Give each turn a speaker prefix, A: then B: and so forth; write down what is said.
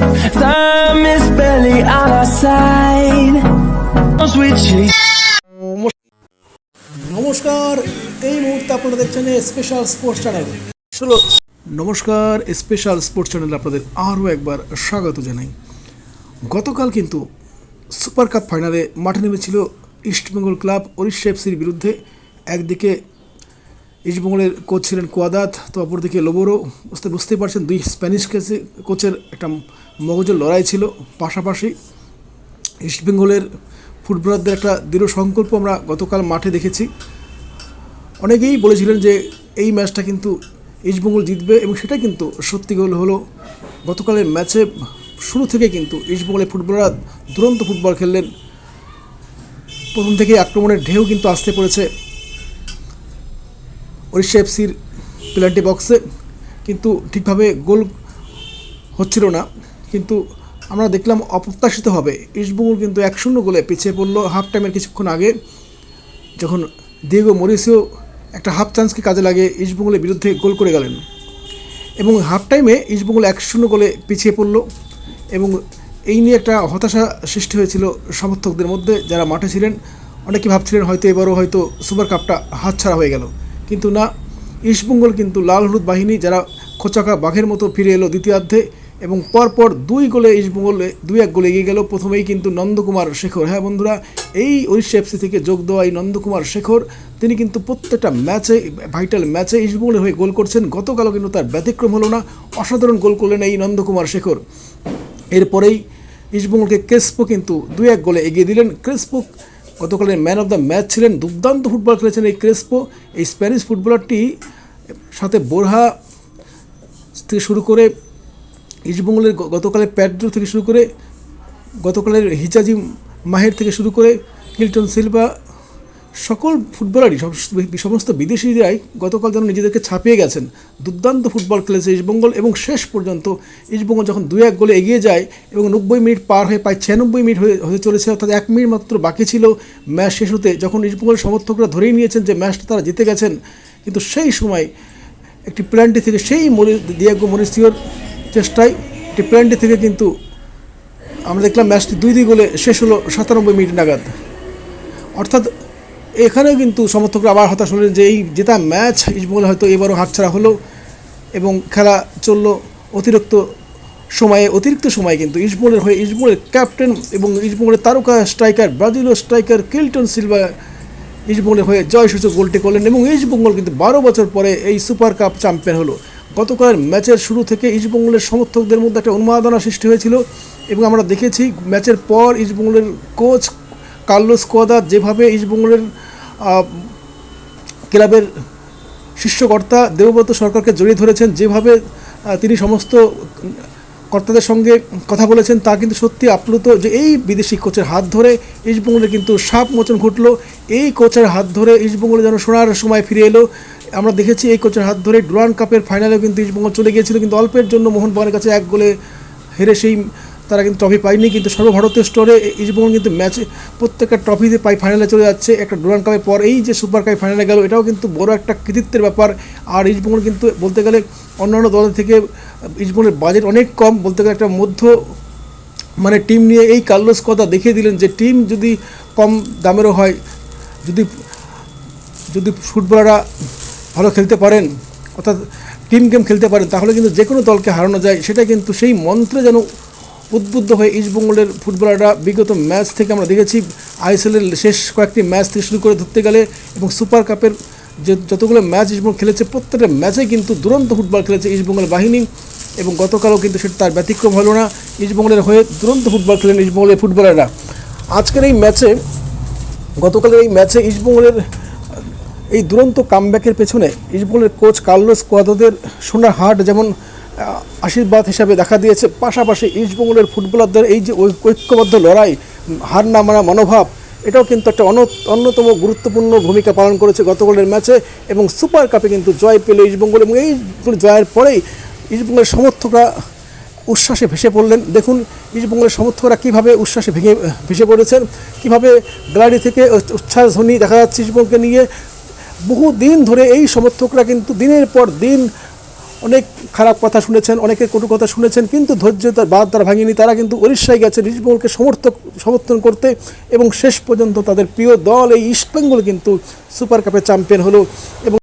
A: Time is barely on our side.
B: নমস্কার, এই মুহূর্তে আপনারা দেখছেন স্পেশাল স্পোর্টস চ্যানেল নমস্কার স্পেশাল স্পোর্টস চ্যানেলে আপনাদের আরও একবার স্বাগত জানাই। গতকাল কিন্তু সুপার কাপ ফাইনালে মাঠে নেমেছিল ইস্টবেঙ্গল ক্লাব উড়িষ্যা এফসির বিরুদ্ধে। একদিকে ইস্টবেঙ্গলের কোচ ছিলেন কোয়াদাত, তো অপরদিকে লোবোরো বুঝতে বুঝতেই পারছেন, দুই স্প্যানিশ কোচের একটা মগজের লড়াই ছিল। পাশাপাশি ইস্টবেঙ্গলের ফুটবলারদের একটা দৃঢ় সংকল্প আমরা গতকাল মাঠে দেখেছি। অনেকেই বলেছিলেন যে এই ম্যাচটা কিন্তু ইস্টবেঙ্গল জিতবে এবং সেটা কিন্তু সত্যি গোল হলো। গতকালের ম্যাচে শুরু থেকে কিন্তু ইস্টবেঙ্গলের ফুটবলাররা দুরন্ত ফুটবল খেললেন। প্রথম থেকেই আক্রমণের ঢেউ কিন্তু আসতে পড়েছে ওড়িশা এফসির পেনাল্টি বক্সে কিন্তু ঠিকভাবে গোল হচ্ছিল না। কিন্তু আমরা দেখলাম অপ্রত্যাশিতভাবে ইস্টবেঙ্গল কিন্তু এক শূন্য গোলে পিছিয়ে পড়ল হাফ টাইমের কিছুক্ষণ আগে। যখন দিয়েগো মরিসিও একটা হাফ চান্সকে কাজে লাগিয়ে ইস্টবেঙ্গলের বিরুদ্ধে গোল করে গেলেন। এবং হাফ টাইমে ইস্টবেঙ্গল এক শূন্য গোলে পিছিয়ে পড়ল এবং এই নিয়ে একটা হতাশা সৃষ্টি হয়েছিল সমর্থকদের মধ্যে যারা মাঠে ছিলেন। অনেকে ভাবছিলেন হয়তো এবারও হয়তো সুপার কাপটা হাতছাড়া হয়ে গেল। কিন্তু না ইস্টবেঙ্গল কিন্তু লাল হলুদ বাহিনী যারা খোঁচাকা বাঘের মতো ফিরে এলো দ্বিতীয়ার্ধে এবং পরপর দুই গোলে ইস্টবেঙ্গলে দুই এক গোলে এগিয়ে গেল। প্রথমেই কিন্তু নন্দকুমার শেখর। হ্যাঁ বন্ধুরা, এই উড়িষ্যা এফসি থেকে যোগ দেওয়া এই নন্দকুমার শেখর, তিনি কিন্তু প্রত্যেকটা ম্যাচে ভাইটাল ম্যাচে ইস্টবেঙ্গলের হয়ে গোল করছেন। গতকালও কিন্তু তার ব্যতিক্রম হলো না। অসাধারণ গোল করলেন এই নন্দকুমার শেখর। এরপরেই ইস্টবেঙ্গলকে ক্রেসপো কিন্তু দুই এক গোলে এগিয়ে দিলেন। ক্রেসপো গতকালের ম্যান অফ দ্য ম্যাচ ছিলেন। দুর্দান্ত ফুটবল খেলেছেন এই ক্রেসপো। এই স্প্যানিশ ফুটবলারটি সাথে বোরহা থেকে শুরু করে ইস্টবেঙ্গলের গতকালের প্যাড্রো থেকে শুরু করে গতকালের হিজাজি মাহের থেকে শুরু করে কিল্টন সিলভা, সকল ফুটবলারই সমস্ত বিদেশিরাই গতকাল যেন নিজেদেরকে ছাপিয়ে গেছেন। দুর্দান্ত ফুটবল খেলেছে ইস্টবেঙ্গল এবং শেষ পর্যন্ত ইস্টবেঙ্গল যখন দুই এক গোলে এগিয়ে যায় এবং নব্বই মিনিট পার হয়ে, প্রায় ছিয়ানব্বই মিনিট হয়ে হয়ে চলেছে, অর্থাৎ এক মিনিট মাত্র বাকি ছিল ম্যাচ শেষ হতে, যখন ইস্টবেঙ্গলের সমর্থকরা ধরেই নিয়েছেন যে ম্যাচটা তারা জিতে গেছেন। কিন্তু সেই সময় একটি প্ল্যানটি থেকে সেই মরি দিয়াগো মরিসিওর চেষ্টায় একটি প্ল্যানটি থেকে কিন্তু আমরা দেখলাম ম্যাচটি দুই দুই গোলে শেষ হলো সাতানব্বই মিনিট নাগাদ। অর্থাৎ এখানেও কিন্তু সমর্থকরা আবার হতাশ হলেন যে এই জেতা ম্যাচ ইস্টবেঙ্গল হয়তো এবারও হাতছাড়া হলো এবং খেলা চলল অতিরিক্ত সময়ে অতিরিক্ত সময়ে কিন্তু ইস্টবেঙ্গলের হয়ে ইস্টবেঙ্গলের ক্যাপ্টেন এবং ইস্টবেঙ্গলের তারকা স্ট্রাইকার, ব্রাজিলীয় স্ট্রাইকার কিল্টন সিলভা ইস্টবেঙ্গলের হয়ে জয়সূচক গোলটি করলেন এবং ইস্টবেঙ্গল কিন্তু বারো বছর পরে এই সুপার কাপ চ্যাম্পিয়ন হলো। গতকালের ম্যাচের শুরু থেকে ইস্টবেঙ্গলের সমর্থকদের মধ্যে একটা উন্মাদনা সৃষ্টি হয়েছিল এবং আমরা দেখেছি ম্যাচের পর ইস্টবেঙ্গলের কোচ কার্লোস কোয়াদা যেভাবে ইস্টবেঙ্গলের ক্লাবের শীর্ষকর্তা দেবব্রত সরকারকে জড়িয়ে ধরেছেন, যেভাবে তিনি সমস্ত কর্তাদের সঙ্গে কথা বলেছেন, তা কিন্তু সত্যি আপ্লুত যে এই বিদেশি কোচের হাত ধরে ইস্টবঙ্গলে কিন্তু সাপ মোচন ঘটল। এই কোচের হাত ধরে ইস্টবেঙ্গলে যেন সোনার সময় ফিরে এলো। আমরা দেখেছি এই কোচের হাত ধরে ডুরান কাপের ফাইনালেও কিন্তু ইস্টবেঙ্গল চলে গিয়েছিল, কিন্তু অল্পের জন্য মোহনবাগানের কাছে এক গোলে হেরে সেই তারা কিন্তু ট্রফি পায়নি, কিন্তু সর্বভারতীয় স্তরে ইস্টবেঙ্গল কিন্তু ম্যাচে প্রত্যেকটা ট্রফিতে পাই ফাইনালে চলে যাচ্ছে। একটা ডুরান কাপের পর এই যে সুপার কাপ ফাইনালে গেল, এটাও কিন্তু বড় একটা কৃতিত্বের ব্যাপার। আর ইস্টবেঙ্গল কিন্তু বলতে গেলে অন্যান্য দলের থেকে ইস্টবেঙ্গলের বাজেট অনেক কম। বলতে গেলে একটা মধ্য মানে টিম নিয়ে এই কার্লোস কথা দেখিয়ে দিলেন যে টিম যদি কম দামেরও হয়, যদি যদি ফুটবলাররা ভালো খেলতে পারেন, অর্থাৎ টিম গেম খেলতে পারেন, তাহলে কিন্তু যে কোনো দলকে হারানো যায়। সেটা কিন্তু সেই মন্ত্রে যেন উদ্বুদ্ধ হয়ে ইস্টবেঙ্গলের ফুটবলাররা বিগত ম্যাচ থেকে আমরা দেখেছি, আইএসএলের শেষ কয়েকটি ম্যাচ থেকে শুরু করে ধরতে গেলে এবং সুপার কাপের যে যতগুলো ম্যাচ ইস্টবেঙ্গল খেলেছে, প্রত্যেকটা ম্যাচে কিন্তু দুরন্ত ফুটবল খেলেছে ইস্টবেঙ্গল বাহিনী এবং গতকালও কিন্তু সেটা তার ব্যতিক্রম হলো না। ইস্টবেঙ্গলের হয়ে দুরন্ত ফুটবল খেলেন ইস্টবেঙ্গলের ফুটবলাররা। আজকের এই ম্যাচে, গতকালের এই ম্যাচে ইস্টবেঙ্গলের এই দুরন্ত কামব্যাকের পেছনে ইস্টবেঙ্গলের কোচ কার্লোস কোয়াদোদের সোনার হাট যেমন আশীর্বাদ হিসাবে দেখা দিয়েছে। পাশাপাশি ইস্টবেঙ্গলের ফুটবলারদের এই যে ঐক্যবদ্ধ লড়াই হার না মানা মনোভাব, এটাও কিন্তু একটা অন্য- অন্যতম গুরুত্বপূর্ণ ভূমিকা পালন করেছে গতকালের ম্যাচে এবং সুপার কাপে কিন্তু জয় পেল ইস্টবেঙ্গল এবং এই জয়ের পরেই ইস্টবেঙ্গলের সমর্থকরা উচ্ছ্বাসে ভেসে পড়লেন। দেখুন ইস্টবেঙ্গলের সমর্থকরা কীভাবে উচ্ছ্বাসে ভেঙে, ভেসে পড়েছেন, কীভাবে গ্যালারি থেকে উচ্ছ্বাস ধ্বনি দেখা যাচ্ছে ইস্টবেঙ্গলকে নিয়ে। বহু দিন ধরে এই সমর্থকরা কিন্তু দিনের পর দিন অনেক খারাপ কথা শুনেছেন অনেকের কটু কথা শুনেছেন, কিন্তু ধৈর্য তার বাদ তারা ভাঙেনি। তারা কিন্তু উড়িষ্যায় গেছে ইস্টবেঙ্গলকে সমর্থক, সমর্থন করতে এবং শেষ পর্যন্ত তাদের প্রিয় দল এই ইস্টবেঙ্গল কিন্তু সুপার কাপে চ্যাম্পিয়ন হলো। এবং